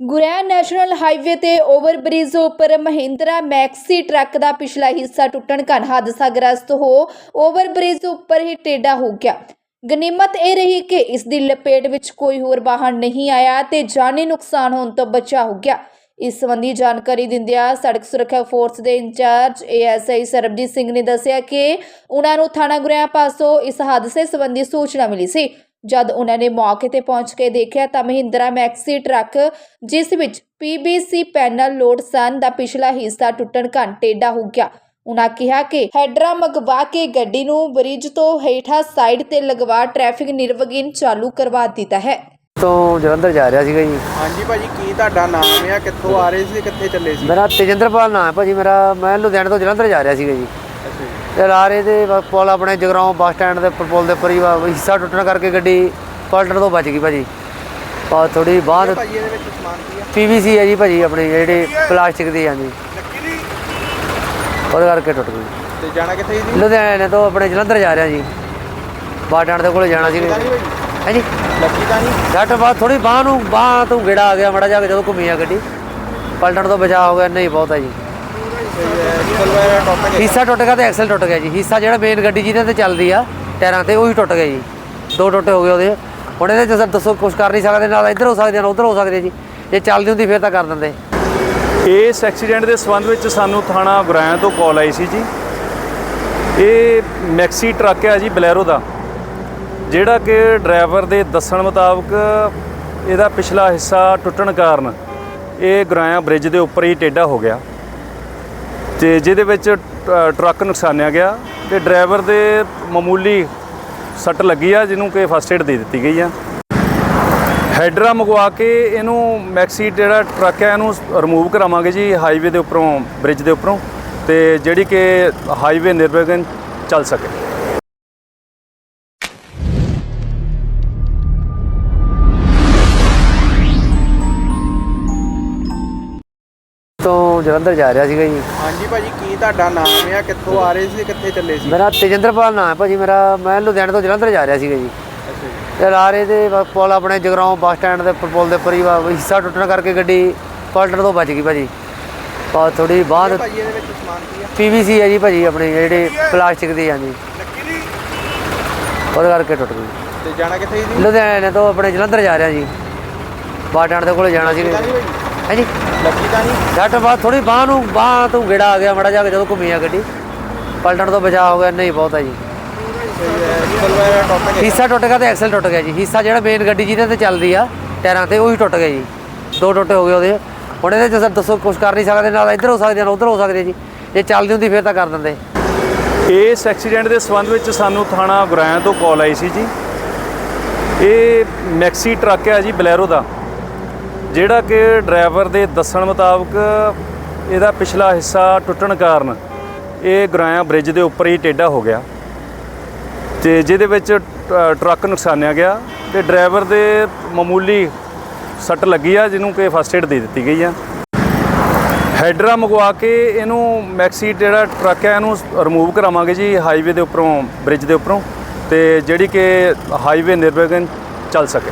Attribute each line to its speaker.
Speaker 1: ਗੁਰੈਨ national highway ਤੇ overbridge ਉੱਪਰ Mahindra maxi truck ਦਾ ਪਿਛਲਾ ਹਿੱਸਾ ਟੁੱਟਣ ਕਾਰਨ ਹਾਦਸਾਗ੍ਰਸਤ ਹੋ ਓਵਰਬ੍ਰਿਜ ਉੱਪਰ ਹੀ ਟੇਢਾ ਹੋ ਗਿਆ। ਗਨੀਮਤ ਇਹ ਰਹੀ ਕਿ ਇਸ ਦੀ ਲਪੇਟ ਵਿੱਚ ਕੋਈ ਹੋਰ ਵਾਹਨ ਨਹੀਂ ਆਇਆ ਤੇ ਜਾਨੀ ਨੁਕਸਾਨ ਹੋਣ ਤੋਂ ਬਚਾ ਹੋ ਗਿਆ। ਇਸ ਸੰਬੰਧੀ ਜਾਣਕਾਰੀ ਦਿੰਦਿਆਂ ਸੜਕ ਸੁਰੱਖਿਆ ਫੋਰਸ ਦੇ ਇੰਚਾਰਜ ਏਐਸਆਈ ਸਰਬਜੀਤ ਸਿੰਘ ਨੇ ਦੱਸਿਆ ਕਿ ਉਹਨਾਂ ਨੂੰ ਥਾਣਾ ਗੁਰੈਆ ਪਾਸੋਂ ਇਸ ਹਾਦਸੇ ਸੰਬੰਧੀ ਸੂਚਨਾ ਮਿਲੀ ਸੀ। ਜਦ ਉਹਨਾਂ ਨੇ ਮੌਕੇ ਤੇ ਪਹੁੰਚ ਕੇ ਦੇਖਿਆ ਤਾਂ ਮਹਿੰਦਰਾ ਮੈਕਸੀ ਟਰੱਕ ਜਿਸ ਵਿੱਚ ਪੀਬੀਸੀ ਪੈਨਲ ਲੋਡ ਸਨ ਦਾ ਪਿਛਲਾ ਹਿੱਸਾ ਟੁੱਟਣ ਕਾਰਨ ਟੇਢਾ ਹੋ ਗਿਆ। ਉਹਨਾਂ ਕਿਹਾ ਕਿ ਹੈਡਰਾ ਮੰਗਵਾ ਕੇ ਗੱਡੀ ਨੂੰ ਬ੍ਰਿਜ ਤੋਂ ਹੇਠਾਂ ਸਾਈਡ ਤੇ ਲਗਵਾ ਟ੍ਰੈਫਿਕ ਨਿਰਵਗਿਨ ਚਾਲੂ ਕਰਵਾ ਦਿੱਤਾ ਹੈ।
Speaker 2: ਤੋਂ ਜਲੰਧਰ ਜਾ ਰਿਹਾ ਸੀਗਾ ਜੀ।
Speaker 3: ਹਾਂਜੀ ਭਾਜੀ ਕੀ ਤੁਹਾਡਾ ਨਾਮ ਆ? ਕਿੱਥੋਂ ਆ ਰਹੇ ਸੀ ਕਿੱਥੇ ਚੱਲੇ ਸੀ?
Speaker 2: ਮੇਰਾ ਤੇਜਿੰਦਰਪਾਲ ਨਾਮ ਹੈ ਭਾਜੀ ਮੇਰਾ ਮੈਂ ਲੁਧਿਆਣੇ ਤੋਂ ਜਲੰਧਰ ਜਾ ਰਿਹਾ ਸੀਗਾ ਜੀ। ਤੇ ਤੇ ਬਸ ਪੁਲ ਆਪਣੇ ਜਗਰਾਉਂ ਬੱਸ ਸਟੈਂਡ ਦੇ ਪੁਲ ਦੇ ਉੱਪਰ ਹੀ ਹਿੱਸਾ ਟੁੱਟਣ ਕਰਕੇ ਗੱਡੀ ਪਲਟਣ ਤੋਂ ਬਚ ਗਈ ਭਾਜੀ। ਆ ਥੋੜੀ ਬਾਅਦ
Speaker 3: ਭਾਜੀ ਇਹਦੇ ਵਿੱਚ ਸਮਾਨ ਕੀ ਆ?
Speaker 2: ਪੀਵੀਸੀ ਹੈ ਜੀ ਭਾਜੀ ਆਪਣੀ ਜਿਹੜੀ ਪਲਾਸਟਿਕ ਦੀ ਹਾਂਜੀ। ਉਹਦੇ ਕਰਕੇ ਟੁੱਟ ਗਈ।
Speaker 3: ਤੇ ਜਾਣਾ ਕਿੱਥੇ ਸੀ?
Speaker 2: ਲੁਧਿਆਣੇ ਤੋਂ ਆਪਣੇ ਜਲੰਧਰ ਜਾ ਰਿਹਾ ਜੀ। ਸਟੈਂਡ ਦੇ ਕੋਲੇ ਜਾਣਾ ਜੀ।
Speaker 3: ਭਾਜੀ
Speaker 2: ਹਾਂਜੀ।
Speaker 3: ਲੱਗੀ ਤਾਂ ਨਹੀਂ?
Speaker 2: ਜੱਟ ਬਾਅਦ ਥੋੜੀ ਬਾਹ ਨੂੰ ਬਾਹ ਤੋਂ ਗੇੜਾ ਆ ਗਿਆ ਮੜਾ ਜਾ ਕੇ ਜਦੋਂ ਘੁੰਮੀ ਆ ਗੱਡੀ। ਪਲਟਣ ਤੋਂ ਬਚਾ ਹੋ ਗਿਆ ਨਹੀਂ ਬਹੁਤ ਹੈ ਜੀ। ਹਿੱਸਾ ਟੁੱਟ ਗਿਆ ਤੇ ਐਕਸਲ ਟੁੱਟ ਗਿਆ ਜੀ। ਹਿੱਸਾ ਜਿਹੜਾ ਮੇਨ ਗੱਡੀ ਜਿਹਦੇ ਤੇ ਚੱਲਦੀ ਆ ਟਾਇਰਾਂ ਤੇ ਉਹੀ ਟੁੱਟ ਗਿਆ ਜੀ। ਦੋ ਟੁੱਟੇ ਹੋ ਗਏ ਉਹਦੇ। ਹੁਣ ਇਹਦੇ ਚ ਸਰ ਦੱਸੋ ਕੁਝ ਕਰ ਨਹੀਂ ਸਕਦੇ ਨਾਲ ਇੱਧਰ ਹੋ ਸਕਦੇ ਨਾਲ ਉੱਧਰ ਹੋ ਸਕਦੇ ਜੀ। ਜੇ ਚੱਲਦੀ ਹੁੰਦੀ ਫਿਰ ਤਾਂ ਕਰ ਦਿੰਦੇ।
Speaker 4: ਇਸ ਐਕਸੀਡੈਂਟ ਦੇ ਸੰਬੰਧ ਵਿੱਚ ਸਾਨੂੰ ਥਾਣਾ ਗੁਰਾਇਆ ਤੋਂ ਕਾਲ ਆਈ ਸੀ ਜੀ। ਇਹ ਮੈਕਸੀ ਟਰੱਕ ਹੈ ਜੀ ਬਲੈਰੋ ਦਾ। ਜਿਹੜਾ ਕਿ ਡਰਾਈਵਰ ਦੇ ਦੱਸਣ ਮੁਤਾਬਕ ਇਹਦਾ ਪਿਛਲਾ ਹਿੱਸਾ ਟੁੱਟਣ ਕਾਰਨ ਇਹ ਗੁਰਾਇਆ ਬ੍ਰਿਜ ਦੇ ਉੱਪਰ ਹੀ ਟੇਢਾ ਹੋ ਗਿਆ। ਤੇ ਜਿਹਦੇ ਵਿੱਚ ਟ- ਟਰੱਕ ਨੁਕਸਾਨਿਆ ਗਿਆ ਤੇ ਡਰਾਈਵਰ ਦੇ ਮਾਮੂਲੀ ਸੱਟ ਲੱਗੀ ਆ, ਜਿਹਨੂੰ ਕਿ ਫਸਟ ਏਡ ਦੇ ਦਿੱਤੀ ਗਈ ਆ। ਹੈਡਰਾ ਮੰਗਵਾ ਕੇ ਇਹਨੂੰ ਮੈਕਸੀ ਜਿਹੜਾ ਟਰੱਕ ਹੈ ਇਹਨੂੰ ਰਿਮੂਵ ਕਰਾਵਾਂਗੇ ਜੀ ਹਾਈਵੇ ਦੇ ਉੱਪਰੋਂ ਬ੍ਰਿਜ ਦੇ ਉੱਪਰੋਂ ਤੇ ਜਿਹੜੀ ਕਿ ਹਾਈਵੇ ਨਿਰਵਿਘਨ ਚੱਲ ਸਕੇ।
Speaker 2: ਜਲੰਧਰ ਜਾ ਰਿਹਾ ਸੀਗਾ ਜੀ।
Speaker 3: ਹਾਂਜੀ ਭਾਜੀ ਕੀ ਤੁਹਾਡਾ ਨਾਮ ਆ? ਕਿੱਥੋਂ ਆ ਰਹੇ ਸੀ ਕਿੱਥੇ ਚੱਲੇ ਸੀ?
Speaker 2: ਮੇਰਾ ਤੇਜਿੰਦਰਪਾਲ ਨਾਮ ਹੈ ਭਾਜੀ ਮੇਰਾ ਮੈਂ ਲੁਧਿਆਣੇ ਤੋਂ ਜਲੰਧਰ ਜਾ ਰਿਹਾ ਸੀਗਾ ਜੀ।
Speaker 3: ਅੱਛਾ ਜੀ।
Speaker 2: ਤੇ ਆ ਰਹੇ ਤੇ ਬਸ ਪੁਲ ਆਪਣੇ ਜਗਰਾਉਂ ਬੱਸ ਸਟੈਂਡ ਦੇ ਪੁਲ ਦੇ ਉੱਪਰ ਹੀ ਹਿੱਸਾ ਟੁੱਟਣ ਕਰਕੇ ਗੱਡੀ ਪਲਟਣ ਤੋਂ ਬਚ ਗਈ ਭਾਜੀ। ਆ ਥੋੜੀ ਬਾਅਦ
Speaker 3: ਭਾਜੀ ਇਹਦੇ ਵਿੱਚ ਸਮਾਨ ਕੀ ਆ?
Speaker 2: ਪੀਵੀਸੀ ਹੈ ਜੀ ਭਾਜੀ ਆਪਣੀ ਜਿਹੜੀ ਪਲਾਸਟਿਕ ਦੀ ਹਾਂਜੀ। ਉਹਦੇ ਕਰਕੇ ਟੁੱਟ ਗਈ।
Speaker 3: ਤੇ ਜਾਣਾ ਕਿੱਥੇ ਸੀ
Speaker 2: ਲੁਧਿਆਣੇ ਤੋਂ ਆਪਣੇ ਜਲੰਧਰ ਜਾ ਰਿਹਾ ਜੀ। ਸਟੈਂਡ ਦੇ ਕੋਲੇ ਜਾਣਾ ਸੀਗਾ ਜੀ। ਹਾਂਜੀ
Speaker 3: ਲੱਗੀ ਤਾਂ ਨਹੀਂ।
Speaker 2: ਜੱਟ ਬਾਅਦ ਥੋੜੀ ਬਾਹ ਨੂੰ ਬਾਹ ਤੋਂ ਗੇੜਾ ਆ ਗਿਆ ਮੜਾ ਜਾ ਕੇ ਜਦੋਂ ਘੁੰਮੀ ਆ ਗੱਡੀ। ਪਲਟਣ ਤੋਂ ਬਚਾ ਹੋ ਗਿਆ ਨਹੀਂ ਬਹੁਤ ਹੈ ਜੀ। ਹਿੱਸਾ ਟੁੱਟ ਗਿਆ ਤੇ ਐਕਸਲ ਟੁੱਟ ਗਿਆ ਜੀ। ਹਿੱਸਾ ਜਿਹੜਾ ਮੇਨ ਗੱਡੀ ਜਿਹਦੇ ਤੇ ਚੱਲਦੀ ਆ ਟਾਇਰਾਂ ਤੇ ਉਹੀ ਟੁੱਟ ਗਿਆ ਜੀ। ਦੋ ਟੁੱਟੇ ਹੋ ਗਏ ਉਹਦੇ। ਹੁਣ ਇਹਦੇ ਚ ਸਰ ਦੱਸੋ ਕੁਝ ਕਰ ਨਹੀਂ ਸਕਦੇ ਨਾਲ ਇੱਧਰ ਹੋ ਸਕਦੇ ਨਾਲ ਉੱਧਰ ਹੋ ਸਕਦੇ ਜੀ। ਜੇ ਚੱਲਦੀ ਹੁੰਦੀ ਫਿਰ ਤਾਂ ਕਰ ਦਿੰਦੇ।
Speaker 4: ਇਸ ਐਕਸੀਡੈਂਟ ਦੇ ਸੰਬੰਧ ਵਿੱਚ ਸਾਨੂੰ ਥਾਣਾ ਗੁਰਾਇਆ ਤੋਂ ਕਾਲ ਆਈ ਸੀ ਜੀ। ਇਹ ਮੈਕਸੀ ਟਰੱਕ ਹੈ ਜੀ ਬਲੈਰੋ ਦਾ। ਜਿਹੜਾ ਕਿ ਡਰਾਈਵਰ ਦੇ ਦੱਸਣ ਮੁਤਾਬਕ ਇਹਦਾ ਪਿਛਲਾ ਹਿੱਸਾ ਟੁੱਟਣ ਕਾਰਨ ਇਹ ਗਰਾਇਆ ਬ੍ਰਿਜ ਦੇ ਉੱਪਰ ਹੀ ਟੇਢਾ ਹੋ ਗਿਆ ਤੇ ਜਿਹਦੇ ਵਿੱਚ ਟ- ਟਰੱਕ ਨੁਕਸਾਨਿਆ ਗਿਆ ਤੇ ਡਰਾਈਵਰ ਦੇ ਮਾਮੂਲੀ ਸੱਟ ਲੱਗੀ ਆ, ਜਿਹਨੂੰ ਕਿ ਫਸਟ ਏਡ ਦੇ ਦਿੱਤੀ ਗਈ ਆ। ਹੈਡਰਾ ਮੰਗਵਾ ਕੇ ਇਹਨੂੰ ਮੈਕਸੀ ਜਿਹੜਾ ਟਰੱਕ ਹੈ ਇਹਨੂੰ ਰਿਮੂਵ ਕਰਾਵਾਂਗੇ ਜੀ ਹਾਈਵੇ ਦੇ ਉੱਪਰੋਂ ਬ੍ਰਿਜ ਦੇ ਉੱਪਰੋਂ ਤੇ ਜਿਹੜੀ ਕਿ ਹਾਈਵੇ ਨਿਰਵਿਘਨ ਚੱਲ ਸਕੇ।